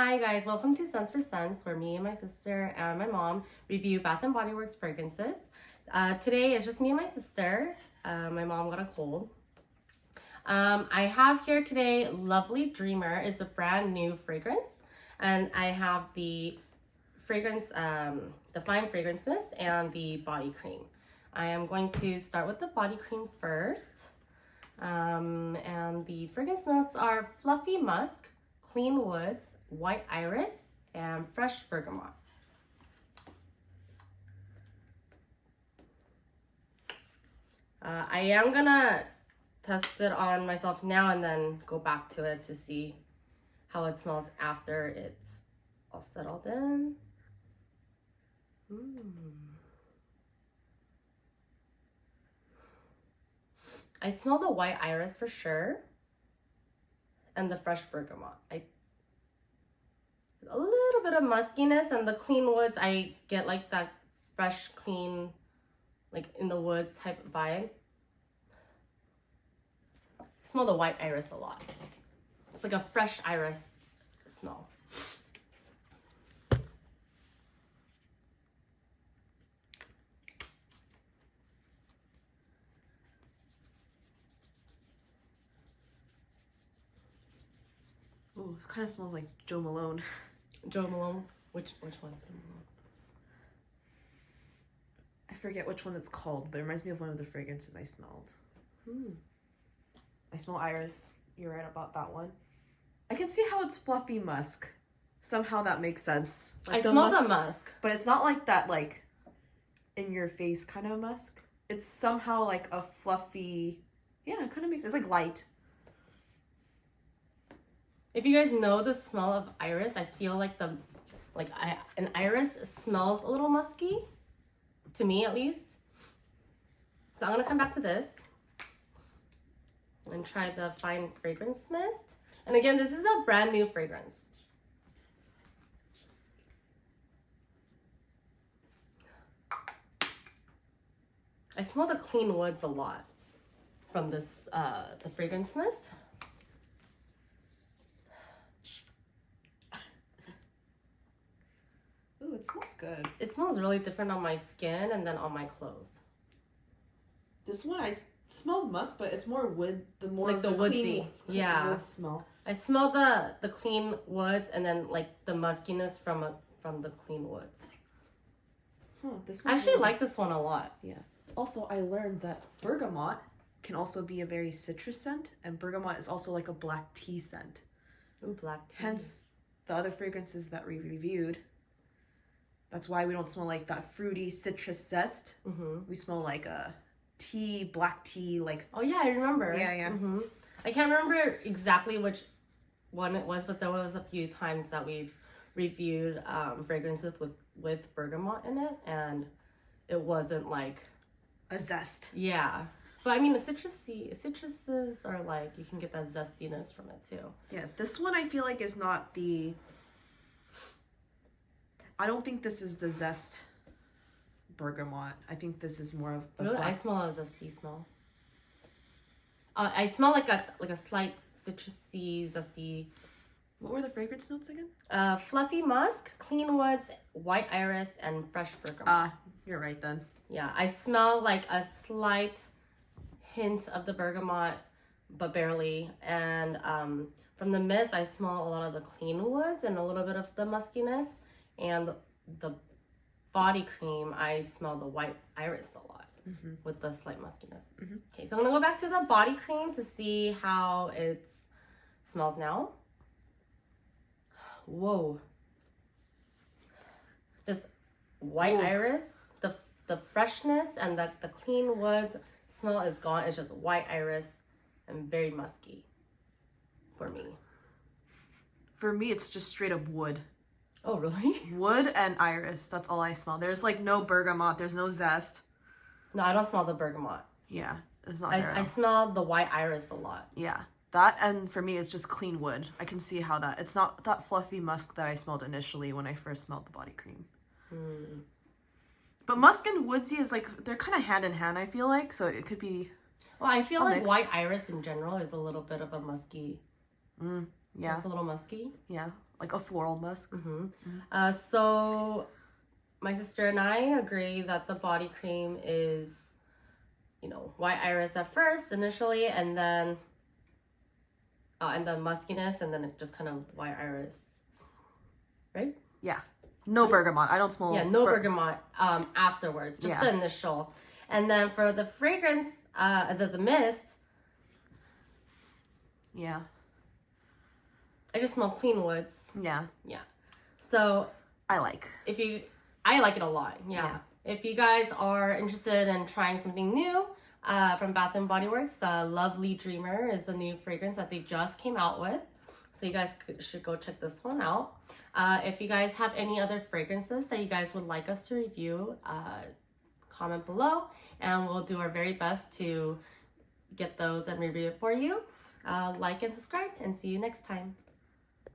Hi guys, welcome to Sense for Sense, where me and my sister and my mom review Bath and Body Works fragrances. Uh, today is just me and my sister. Uh, my mom got a cold. Um, I have here today Lovely Dreamer. is a brand new fragrance, and I have the fragrance, um, the fine fragrance mist, and the body cream. I am going to start with the body cream first. Um, and the fragrance notes are fluffy musk, clean woods, white iris, and fresh bergamot. Uh, I am gonna test it on myself now and then go back to it to see how it smells after it's all settled in. Mm. I smell the white iris for sure, and the fresh bergamot. I a little bit of muskiness and the clean woods. I get like that fresh, clean, like in the woods type vibe. I smell the white iris a lot. It's like a fresh iris smell. Ooh, it kind of smells like Joe Malone. Joe Malone. Which which one? I forget which one it's called, but it reminds me of one of the fragrances I smelled. Hmm. I smell iris. You're right about that one. I can see how it's fluffy musk. Somehow that makes sense. I the smell musk- the musk. but it's not like that like in your face kind of musk. It's somehow like a fluffy. Yeah, it kind of makes it's like light. If you guys know the smell of iris, I feel like the like I, an iris smells a little musky, to me at least. So I'm gonna come back to this and try the fine fragrance mist. And again, this is a brand new fragrance. I smell the clean woods a lot from this uh, the fragrance mist. It smells good. It smells really different on my skin and then on my clothes. This one I s- smell musk, but it's more wood. The more Like the clean woodsy. woods- clean Yeah. wood smell. I smell the the clean woods and then like the muskiness from a, from the clean woods. Huh, this I one's actually really- like this one a lot. Yeah. Also, I learned that bergamot can also be a very citrus scent, and bergamot is also like a black tea scent. Ooh, black tea. Hence, the other fragrances that we reviewed. That's why we don't smell like that fruity citrus zest. hmm We smell like a tea, black tea, like Oh yeah, I remember. Yeah, yeah. hmm I can't remember exactly which one it was, but there was a few times that we've reviewed um, fragrances with with bergamot in it, and it wasn't like a zest. yeah. But I mean, the citrusy citruses are like you can get that zestiness from it too. Yeah, this one I feel like is not the. I don't think this is the zest bergamot. I think this is more of the Really, I black. smell a zesty smell. Uh, I smell like a like a slight citrusy, zesty, What were the fragrance notes again? uh, fluffy musk, clean woods, white iris, and fresh bergamot. Ah, you're right then. yeah, I smell like a slight hint of the bergamot, but barely. And um, from the mist, I smell a lot of the clean woods and a little bit of the muskiness. And the body cream, I smell the white iris a lot Mhm. with the slight muskiness. Mhm. Okay, so I'm gonna go back to the body cream to see how it smells now. Whoa. Just white Ooh. iris, the the freshness and the, the clean woods smell is gone. It's just white iris and very musky for me. For me, it's just straight up wood. Oh really? Wood and iris. That's all I smell. There's like no bergamot. There's no zest. No, I don't smell the bergamot. Yeah, it's not there. I, I all. smell the white iris a lot. Yeah, that and for me, it's just clean wood. I can see how that. It's not that fluffy musk that I smelled initially when I first smelled the body cream. Hmm. But musk and woodsy is like they're kind of hand in hand. I feel like so it could be. Well, I feel like mix. white iris in general is a little bit of a musky Mm, Yeah. It's a little musky. Yeah. Like a floral musk. hmm Uh, so my sister and I agree that the body cream is, you know, white iris at first initially, and then, uh, and then muskiness, and then it just kind of white iris, right? Yeah. No bergamot. I don't smell. yeah, no ber- bergamot um, afterwards, just Yeah. the initial. And then for the fragrance, uh, the, the mist, Yeah. I just smell clean woods. Yeah. Yeah. So I like. if you i like it a lot yeah, Yeah. if you guys are interested in trying something new uh, from bath and body works uh, lovely dreamer is a new fragrance that they just came out with so you guys could, should go check this one out uh, if you guys have any other fragrances that you guys would like us to review uh, comment below and we'll do our very best to get those and review it for you uh, like and subscribe and see you next time